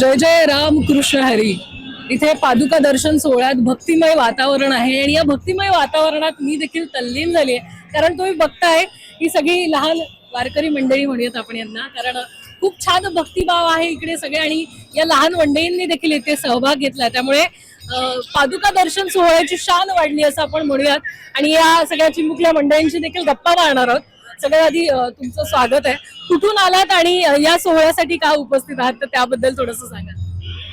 जय जय राम कृष्ण हरी. इथे पादुका दर्शन सोहळ्यात भक्तिमय वातावरण आहे आणि या भक्तिमय वातावरणात मी देखील तल्लीन झाली आहे. कारण तुम्ही बघताय ही सगळी लहान वारकरी मंडळी म्हणूयात आपण यांना. कारण खूप छान भक्तिभाव आहे इकडे सगळे आणि या लहान मंडळींनी देखील इथे सहभाग घेतला. त्यामुळे पादुका दर्शन सोहळ्याची शान वाढली असं आपण म्हणूयात. आणि या सगळ्या चिमुकल्या मंडळींची देखील गप्पा मारणार आहोत. सगळ्यात आधी तुमचं स्वागत आहे. कुठून आलात आणि या सोहळ्यासाठी का उपस्थित आहात? तर त्याबद्दल थोडस सांगा.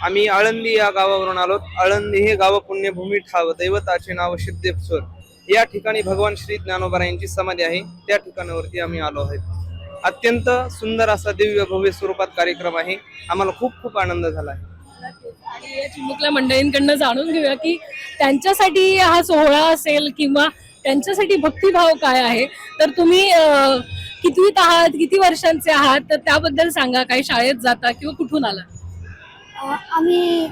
आम्ही आळंदी या गावावरून आलो आळंदी हे गाव पुण्यभूमी ठाव दैवताचे नाव सिद्धेश्वर. या ठिकाणी भगवान श्री ज्ञानोबा यांची समाधी आहे. त्या ठिकाणावरती आम्ही आलो आहोत. अत्यंत सुंदर असा दिव्य भव्य स्वरूपात कार्यक्रम आहे. आम्हाला खूप खूप आनंद झाला आहे. आणि या चिमुकल्या मंडळींकडनं जाणून घेऊया की त्यांच्यासाठी हा सोहळा असेल किंवा त्यांच्यासाठी भक्तिभाव काय आहे? तर तुम्ही कितवीत आहात किती वर्षांचे आहात? तर त्याबद्दल सांगा काही शाळेत जाता किंवा कुठून आला? आम्ही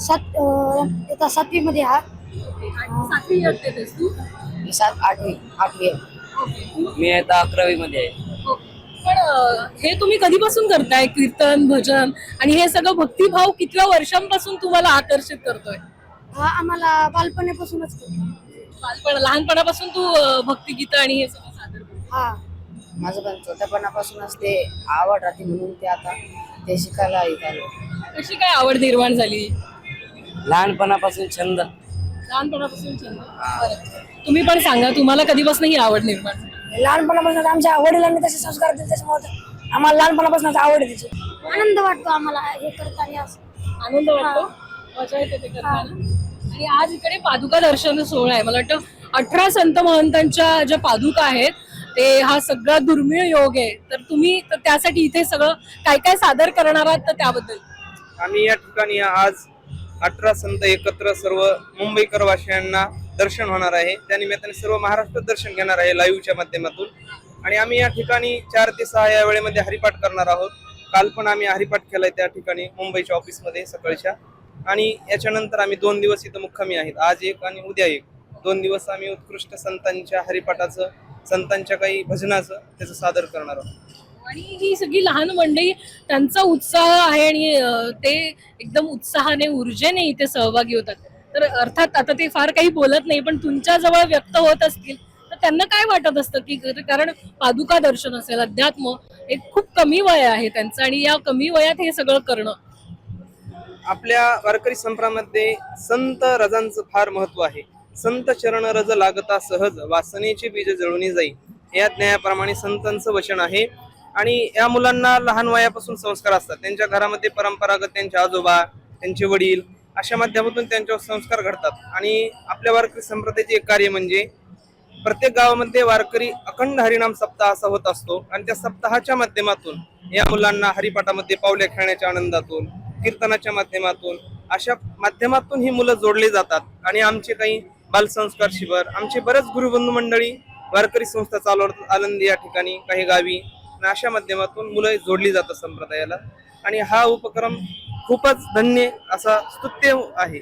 सात अ, आता सातवीमध्ये आहात. सातवी तू? मी सात आठवी आठवी. मी आता अकरावी मध्ये आहे पण हे तुम्ही कधीपासून करताय? कीर्तन भजन? आणि हे सगळं भक्तिभाव कितव्या वर्षांपासून तुम्हाला आकर्षित करतोय? आम्हाला बालपणापासूनच करतो. बालपण लहानपणापासून तू अं, भक्तिगीत आणि हे सगळं सादर करतो हा. माझं पण छोट्यापणापासूनच ते आवड राहते म्हणून ते आता ते शिकायला येत आलो. कशी काय आवड निर्माण झाली? लहानपणापासून छंद. लहानपणापासून छंद? बरं. तुम्ही पण सांगा तुम्हाला कधीपासून ही आवड निर्माण झाली? लहानपणापासून आमच्या वडिलांनी तसे संस्कार दिले त्याच्यामुळे आम्हाला लहानपणापासून आवड आहे त्याची आनंद वाटतो आम्हाला हे करताना. असं आनंद वाटतो? मजा येते ते करताना? आणि आज इकडे पादुका दर्शन सोहळा आहे. मला वाटतं अठरा संत महंतांच्या ज्या पादुका आहेत ते हा सगळा दुर्मिळ योग आहे. तर तुम्ही तर त्यासाठी इथे सगळं काय काय सादर करणार आहात तर त्याबद्दल? आम्ही या ठिकाणी आज अठरा संत एकत्र सर्व मुंबईकर वासियांना दर्शन होणार आहे. त्यानिमित्ताने सर्व महाराष्ट्र दर्शन घेणार आहे लाईव्हच्या माध्यमातून. आणि आम्ही या ठिकाणी चार ते सहा या वेळेमध्ये हरिपाठ करणार आहोत. काल पण आम्ही हरिपाठ केलाय त्या ठिकाणी मुंबईच्या ऑफिसमध्ये सकाळच्या. आणि याच्यानंतर आम्ही दोन दिवस इथं मुक्कामी आहेत. आज एक आणि उद्या एक. दोन दिवस आम्ही उत्कृष्ट संतांच्या हरिपाठाचं संतांच्या काही भजनाचं त्याचं सादर करणार आहोत. आणि ही सगळी लहान मंडळी त्यांचा उत्साह आहे आणि अं, ते एकदम उत्साहाने ऊर्जेने इथे सहभागी होतात. तर अर्थात आता ते फार काही बोलत नाही पण तुमच्या जवळ व्यक्त होत असतील तर त्यांना काय वाटत असतं की कारण पादुका दर्शन असेल अध्यात्म एक खूप कमी वय आहे त्यांचं आणि या कमी वयात हे सगळं करणं. आपल्या वारकरी संप्रामध्ये संत रजांचं फार महत्त्व आहे. संत चरण रज लागता सहज वासनेची बीज जळून जाई. या ज्ञायाप्रमाणे संतांचं वचन आहे. आणि या मुलांना लहान वयापासून संस्कार असतात. त्यांच्या घरामध्ये परंपरागत त्यांचे आजोबा त्यांचे वडील अशा माध्यमातून त्यांच्यावर संस्कार घडतात. आणि आपल्या वारकरी संप्रदायाचे एक कार्य म्हणजे प्रत्येक गावामध्ये वारकरी अखंड हरिनाम सप्ताह असा होत असतो. आणि त्या सप्ताहाच्या माध्यमातून या मुलांना हरिपाठामध्ये पावले खेळण्याच्या आनंदातून कीर्तनाच्या माध्यमातून अशा माध्यमातून ही मुलं जोडली जातात. आणि आमचे काही बालसंस्कार शिबिर आमचे बरेच गुरुबंधू मंडळी वारकरी संस्था चालवतात आनंदी या ठिकाणी काही गावी. अशा माध्यमातून मुलं जोडली जातात संप्रदायाला. आणि हा उपक्रम खूपच धन्य असा स्तुत्य आहे.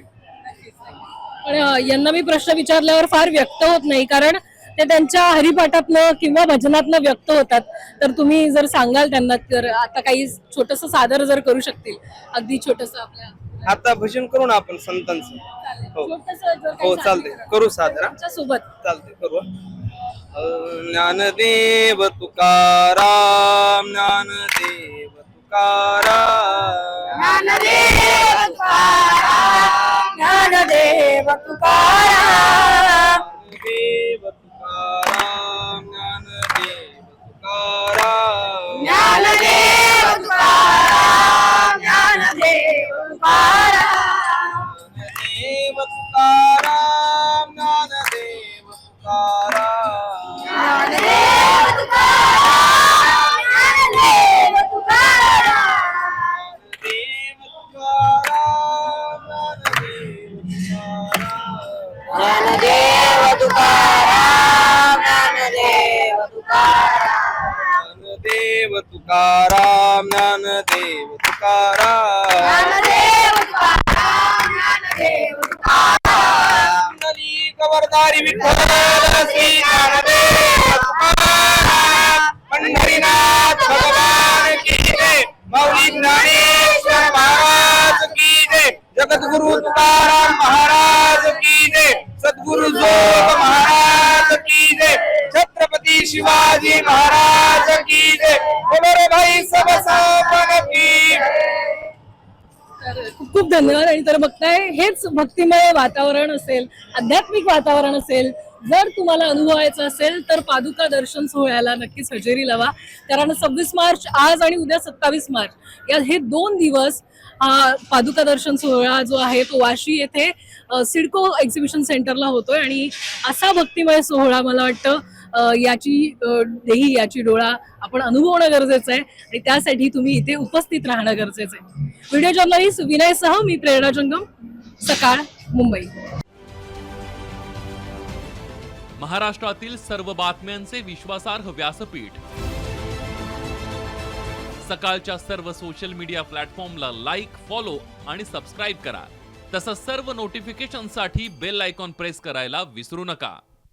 पण यांना मी प्रश्न विचारल्यावर फार व्यक्त होत नाही. कारण ते त्यांच्या हरिपाठातनं किंवा भजनातनं व्यक्त होतात. तर तुम्ही जर सांगाल त्यांना तर आता काही छोटस सादर जर करू शकतील. अगदी छोटस आपल्या आता भजन करू ना आपण संतांचं. हो. हो चालते करा. सादर सोबत चालते करू ज्ञानदेव तुकाराम ज्ञानदेव तुकाराम. ज्ञानदेव तुकाराम ज्ञानदेव तुकाराम. ज्ञानदेव तुकाराम ज्ञानदेव तुकाराम. ज्ञानदेव तुकाराम ज्ञानदेव तुकाराम. ज्ञानदेव तुकाराम ज्ञानदेव तुकाराम. नदी कवरदारी विठ्ठल श्री ज्ञानदेव तुकाराम. पंढरीनाथ भगवान की जय. माऊली ज्ञानेश्वर महाराज सद्गुरु तुकाराम शिवाजी महाराज की जय। बोलो रे भाई सब सावन की खूप खूप धन्यवाद. आणि तर बघताय हेच भक्तिमय वातावरण असेल आध्यात्मिक वातावरण असेल जर तुम्हाला अनुभवायचं असेल तर पादुका दर्शन सोहळ्याला नक्कीच हजेरी लावा. कारण सव्वीस मार्च आज आणि उद्या सत्तावीस मार्च. या हे दोन दिवस हा पादुका दर्शन सोहळा जो आहे तो वाशी येथे सिडको एक्झिबिशन सेंटरला होतोय. आणि असा भक्तिमय सोहळा मला वाटतं याची देही याची डोळा आपण अनुभवणं गरजेचं आहे आणि त्यासाठी तुम्ही इथे उपस्थित राहणं गरजेचं आहे. व्हिडिओ जर्नलिस्ट विनयसह मी प्रेरणा जंगम सकाळ मुंबई. महाराष्ट्रातील सर्व बातम्यांचे विश्वासार्ह व्यासपीठ. सकाळच्या सर्व सोशल मीडिया प्लॅटफॉर्मला लाईक फॉलो आणि सबस्क्राईब करा. तसंच सर्व नोटिफिकेशनसाठी बेल आयकॉन प्रेस करायला विसरू नका.